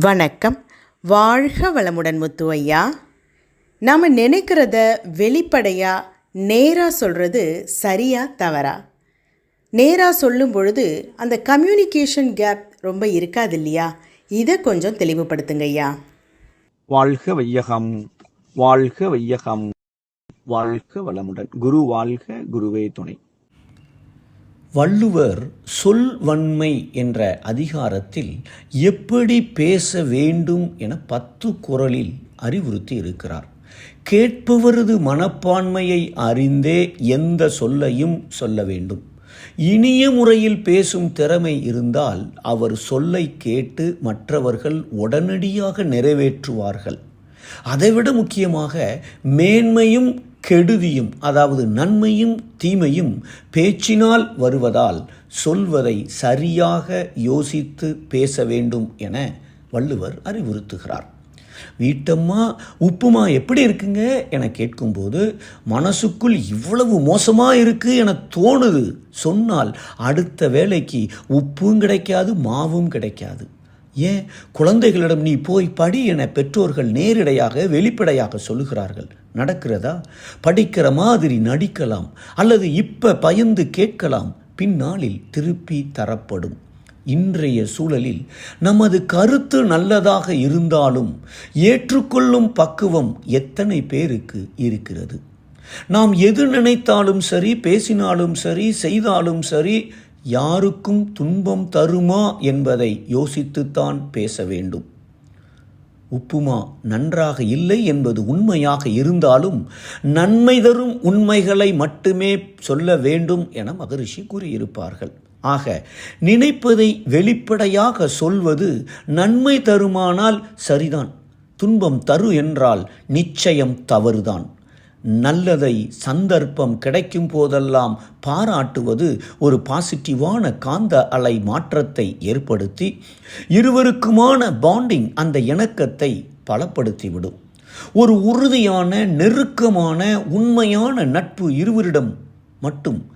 வணக்கம். வாழ்க வளமுடன் முத்து ஐயா நாம் நினைக்கிறத வெளிப்படையாக நேராக சொல்கிறது சரியா தவறா? நேராக சொல்லும் பொழுது அந்த கம்யூனிகேஷன் கேப் ரொம்ப இருக்காது இல்லையா இதை கொஞ்சம் தெளிவுபடுத்துங்க ஐயா வாழ்க வையகம் வாழ்க வையகம் வாழ்க வளமுடன். குரு வாழ்க குருவே துணை. வள்ளுவர் சொல்வன்மை என்ற அதிகாரத்தில் எப்படி பேச வேண்டும் என பத்து குரலில் அறிவுறுத்தி இருக்கிறார். கேட்பவரது மனப்பான்மையை அறிந்தே எந்த சொல்லையும் சொல்ல வேண்டும். இனிய முறையில் பேசும் திறமை இருந்தால் அவர் சொல்லை கேட்டு மற்றவர்கள் உடனடியாக நிறைவேற்றுவார்கள். அதைவிட முக்கியமாக மேன்மையும் கெடுதியும் அதாவது நன்மையும் தீமையும் பேச்சினால் வருவதால் சொல்வதை சரியாக யோசித்து பேச வேண்டும் என வள்ளுவர் அறிவுறுத்துகிறார். வீட்டம்மா உப்புமா எப்படி இருக்குங்க? என கேட்கும்போது மனசுக்குள் இவ்வளவு மோசமாக இருக்கு என தோணுது. சொன்னால் அடுத்த வேலைக்கு உப்பும் கிடைக்காது மாவும் கிடைக்காது. ஏன்? குழந்தைகளிடம் நீ போய் படி என பெற்றோர்கள் நேரிடையாக வெளிப்படையாக சொல்லுகிறார்கள். நடக்கிறதா? படிக்கிற மாதிரி நடிக்கலாம். அல்லது இப்ப பயந்து கேட்கலாம். பின்னாளில் திருப்பி தரப்படும். இன்றைய சூழலில் நமது கருத்து நல்லதாக இருந்தாலும் ஏற்றுக்கொள்ளும் பக்குவம் எத்தனை பேருக்கு இருக்கிறது? நாம் எது நினைத்தாலும் சரி பேசினாலும் சரி செய்தாலும் சரி யாருக்கும் துன்பம் தருமா என்பதை யோசித்துத்தான் பேச வேண்டும். உப்புமா நன்றாக இல்லை என்பது உண்மையாக இருந்தாலும் நன்மை தரும் உண்மைகளை மட்டுமே சொல்ல வேண்டும் என மகரிஷி கூறியிருப்பார்கள். ஆக நினைப்பதை வெளிப்படையாக சொல்வது நன்மை தருமானால் சரிதான். துன்பம் தரு என்றால் நிச்சயம் தவறுதான். நல்லதை சந்தர்ப்பம் கிடைக்கும் போதெல்லாம் பாராட்டுவது ஒரு பாசிட்டிவான காந்த அலை மாற்றத்தை ஏற்படுத்தி இருவருக்குமான பாண்டிங் அந்த இணக்கத்தை பலப்படுத்திவிடும். ஒரு உறுதியான நெருக்கமான உண்மையான நட்பு இருவரிடம் மட்டும்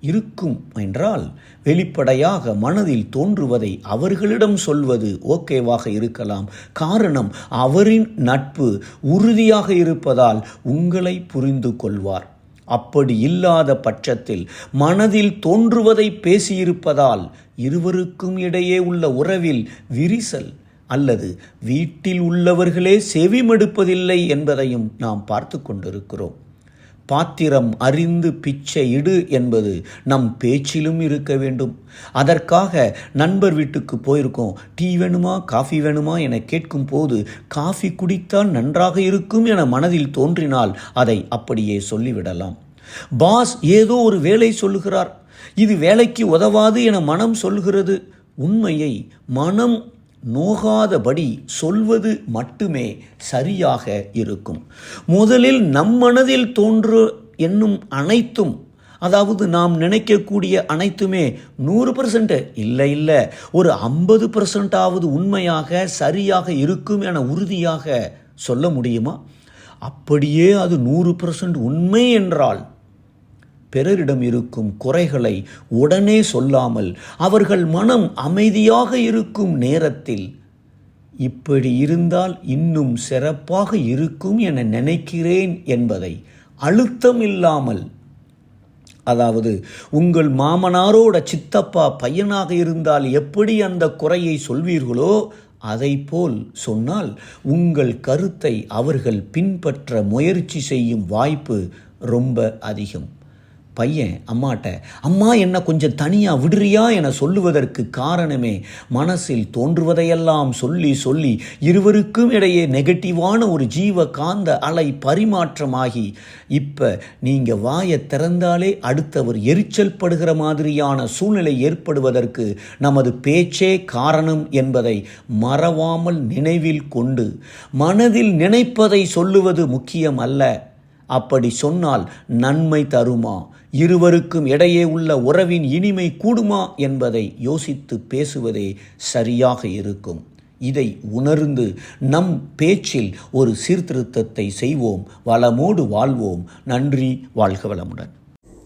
இருக்கும் என்றால் வெளிப்படையாக மனதில் தோன்றுவதை அவர்களிடம் சொல்வது ஓகேவாக இருக்கலாம். காரணம் அவரின் நட்பு உறுதியாக இருப்பதால் உங்களை புரிந்து கொள்வார். அப்படி இல்லாத பட்சத்தில் மனதில் தோன்றுவதை பேசியிருப்பதால் இருவருக்கும் இடையே உள்ள உறவில் விரிசல் அல்லது வீட்டில் உள்ளவர்களே செவிமடுப்பதில்லை என்பதையும் நாம் பார்த்து கொண்டிருக்கிறோம். பாத்திரம் அறிந்து பிச்சை இடு என்பது நம் பேச்சிலும் இருக்க வேண்டும். அதற்காக நண்பர் வீட்டுக்கு போயிருக்கோம். டீ வேணுமா காஃபி வேணுமா என கேட்கும் போது காஃபி குடித்தால் நன்றாக இருக்கும் என மனதில் தோன்றினால் அதை அப்படியே சொல்லிவிடலாம். பாஸ் ஏதோ ஒரு வேலை சொல்லுகிறார். இது வேலைக்கு உதவாது என மனம் சொல்கிறது உண்மையை மனம் நோகாதபடி சொல்வது மட்டுமே சரியாக இருக்கும். முதலில் நம் மனதில் தோன்று என்னும் அனைத்தும் அதாவது நாம் நினைக்கக்கூடிய அனைத்துமே நூறு பர்சன்ட் இல்லை இல்லை. ஒரு ஐம்பது பர்சன்டாவது உண்மையாக சரியாக இருக்கும் என உறுதியாக சொல்ல முடியுமா? அப்படியே அது நூறு பர்சன்ட் உண்மை என்றால் பிறரிடம் இருக்கும் குறைகளை உடனே சொல்லாமல் அவர்கள் மனம் அமைதியாக இருக்கும் நேரத்தில் இப்படி இருந்தால் இன்னும் சிறப்பாக இருக்கும் என நினைக்கிறேன் என்பதை அழுத்தம் இல்லாமல் அதாவது உங்கள் மாமனாரோட சித்தப்பா பையனாக இருந்தால் எப்படி அந்த குறையை சொல்வீர்களோ அதை போல் சொன்னால் உங்கள் கருத்தை அவர்கள் பின்பற்ற முயற்சி செய்யும் வாய்ப்பு ரொம்ப அதிகம். பையன் அம்மாட்ட அம்மா என்ன கொஞ்சம் தனியாக விடுறியா? என சொல்லுவதற்கு காரணமே மனசில் தோன்றுவதையெல்லாம் சொல்லி சொல்லி இருவருக்கும் இடையே நெகட்டிவான ஒரு ஜீவ காந்த அலை பரிமாற்றமாகி இப்போ நீங்கள் வாயை திறந்தாலே அடுத்தவர் எரிச்சல் படுகிற மாதிரியான சூழ்நிலை ஏற்படுவதற்கு நமது பேச்சே காரணம் என்பதை மறவாமல் நினைவில் கொண்டு மனதில் நினைப்பதை சொல்லுவது முக்கியம் அல்ல அப்படி சொன்னால் நன்மை தருமா? இருவருக்கும் இடையே உள்ள உறவின் இனிமை கூடுமா என்பதை யோசித்து பேசுவதே சரியாக இருக்கும். இதை உணர்ந்து நம் பேச்சில் ஒரு சீர்திருத்தத்தை செய்வோம். வளமோடு வாழ்வோம். நன்றி. வாழ்க வளமுடன்.